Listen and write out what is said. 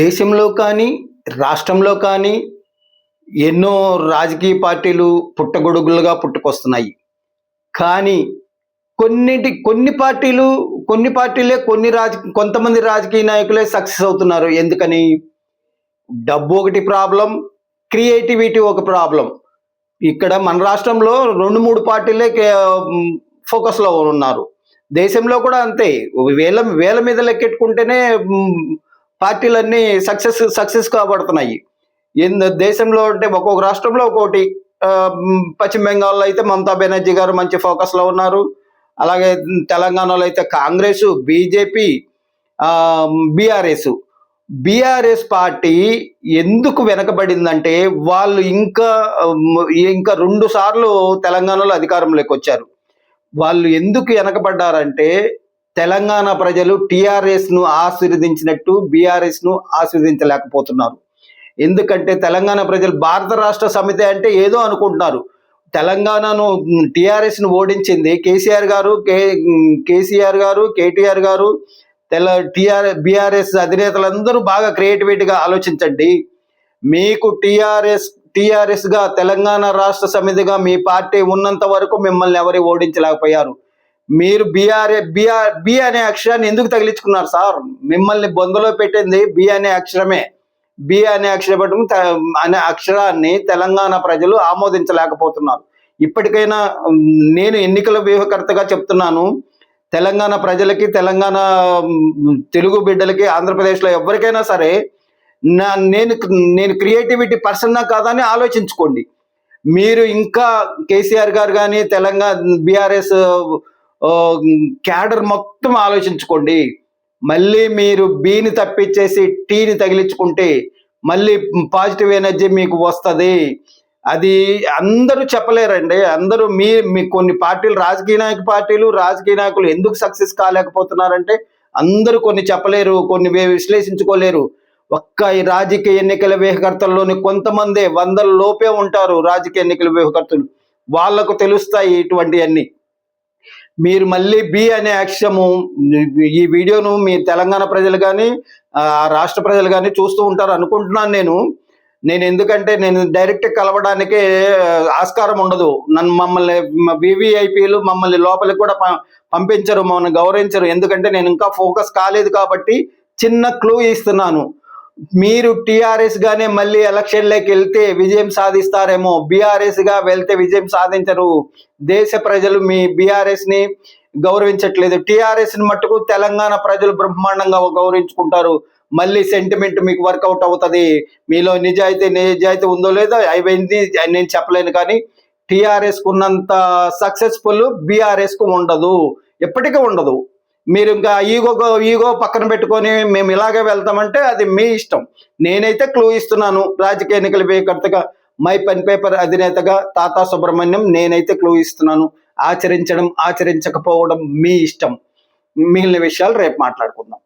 దేశంలో కానీ రాష్ట్రంలో కానీ ఎన్నో రాజకీయ పార్టీలు పుట్టగొడుగులుగా పుట్టుకొస్తున్నాయి. కానీ కొన్నిటి కొన్ని పార్టీలు కొన్ని పార్టీలే కొన్ని రాజ కొంతమంది రాజకీయ నాయకులే సక్సెస్ అవుతున్నారు. ఎందుకని? డబ్బు ఒకటి ప్రాబ్లం క్రియేటివిటీ ఒక ప్రాబ్లం. ఇక్కడ మన రాష్ట్రంలో రెండు మూడు పార్టీలే ఫోకస్లో ఉన్నారు. దేశంలో కూడా అంతే. వేల వేల మీద లెక్కెట్టుకుంటేనే పార్టీలన్నీ సక్సెస్ సక్సెస్ కాబడుతున్నాయి. ఎందు దేశంలో అంటే ఒక్కొక్క రాష్ట్రంలో ఒక్కోటి పశ్చిమ బెంగాల్లో అయితే మమతా బెనర్జీ గారు మంచి ఫోకస్లో ఉన్నారు. అలాగే తెలంగాణలో అయితే Congress BJP BRS. BRS party ఎందుకు వెనకబడిందంటే వాళ్ళు ఇంకా ఇంకా రెండు సార్లు తెలంగాణలో అధికారంలోకి వచ్చారు. వాళ్ళు ఎందుకు వెనకబడ్డారంటే తెలంగాణ ప్రజలు టిఆర్ఎస్ను ఆశీర్వదించినట్టు బీఆర్ఎస్ను ఆశీర్వదించలేకపోతున్నారు. ఎందుకంటే తెలంగాణ ప్రజలు భారత రాష్ట్ర సమితి అంటే ఏదో అనుకుంటున్నారు. తెలంగాణను టిఆర్ఎస్ను ఓడించింది కేసీఆర్ గారు కే కేసీఆర్ గారు కేటీఆర్ గారు తెల టిఆర్ బీఆర్ఎస్ అధినేతలందరూ బాగా క్రియేటివిటీగా ఆలోచించండి. మీకు టిఆర్ఎస్ టిఆర్ఎస్గా తెలంగాణ రాష్ట్ర సమితిగా మీ పార్టీ ఉన్నంత వరకు మిమ్మల్ని ఎవరు ఓడించలేకపోయారు. మీరు బీఆర్ఏ బిఆర్ బి అనే అక్షరాన్ని ఎందుకు తగిలించుకున్నారు సార్? మిమ్మల్ని బొందలో పెట్టింది బి అనే అక్షరమే. బి అనే అక్షరం అనే అక్షరాన్ని తెలంగాణ ప్రజలు ఆమోదించలేకపోతున్నారు. ఇప్పటికైనా నేను ఎన్నికల వ్యూహకర్తగా చెప్తున్నాను. తెలంగాణ ప్రజలకి తెలంగాణ తెలుగు బిడ్డలకి ఆంధ్రప్రదేశ్లో ఎవరికైనా సరే నా నేను నేను క్రియేటివిటీ పర్సన్నా కాదా అని ఆలోచించుకోండి. మీరు ఇంకా కేసీఆర్ గారు కానీ తెలంగాణ బీఆర్ఎస్ క్యాడర్ మొత్తం ఆలోచించుకోండి. మళ్ళీ మీరు బీని తప్పించేసి టీని తగిలించుకుంటే మళ్ళీ పాజిటివ్ ఎనర్జీ మీకు వస్తుంది. అది అందరూ చెప్పలేరండి. అందరూ మీ మీ కొన్ని పార్టీలు రాజకీయ నాయక పార్టీలు రాజకీయ నాయకులు ఎందుకు సక్సెస్ కాలేకపోతున్నారంటే అందరూ కొన్ని చెప్పలేరు కొన్ని విశ్లేషించుకోలేరు. ఒక్క ఈ రాజకీయ ఎన్నికల వ్యూహకర్తల్లోని కొంతమందే వందల లోపే ఉంటారు రాజకీయ ఎన్నికల వ్యూహకర్తలు. వాళ్ళకు తెలుస్తాయి ఇటువంటివన్నీ మీరు మళ్ళీ బి అనే అక్షరము ఈ వీడియోను మీ తెలంగాణ ప్రజలు కానీ రాష్ట్ర ప్రజలు కానీ చూస్తూ ఉంటారు అనుకుంటున్నాను నేను. నేను ఎందుకంటే నేను డైరెక్ట్ కలవడానికే ఆస్కారం ఉండదు. నన్ను మమ్మల్ని వివిఐపీలు మమ్మల్ని లోపలికి కూడా ప- పంపించరు మమ్మల్ని గౌరవించరు. ఎందుకంటే నేను ఇంకా ఫోకస్ కాలేదు కాబట్టి చిన్న క్లూ ఇస్తున్నాను. మీరు టిఆర్ఎస్ గానే మళ్ళీ ఎలక్షన్లోకి వెళ్తే విజయం సాధిస్తారేమో. బీఆర్ఎస్గా వెళ్తే విజయం సాధించరు. దేశ ప్రజలు మీ బీఆర్ఎస్ని గౌరవించట్లేదు. టిఆర్ఎస్ని మట్టుకు తెలంగాణ ప్రజలు బ్రహ్మాండంగా గౌరవించుకుంటారు. మళ్ళీ సెంటిమెంట్ మీకు వర్కౌట్ అవుతుంది. మీలో నిజాయితీ నిజాయితీ ఉందో లేదో అయిపోయింది అని నేను చెప్పలేను కానీ టిఆర్ఎస్ కున్నంత సక్సెస్ఫుల్ బీఆర్ఎస్కు ఉండదు. ఎప్పటికీ ఉండదు. మీరు ఇంకా ఈగో ఈగో పక్కన పెట్టుకొని మేము ఇలాగే వెళ్తామంటే అది మీ ఇష్టం. నేనైతే క్లూ ఇస్తున్నాను రాజకీయ ఎన్నికల వేయకర్తగా మై పెన్ పేపర్ అధినేతగా తాతా సుబ్రహ్మణ్యం నేనైతే క్లూ ఇస్తున్నాను. ఆచరించడం ఆచరించకపోవడం మీ ఇష్టం. మిగిలిన విషయాలు రేపు మాట్లాడుకుందాం.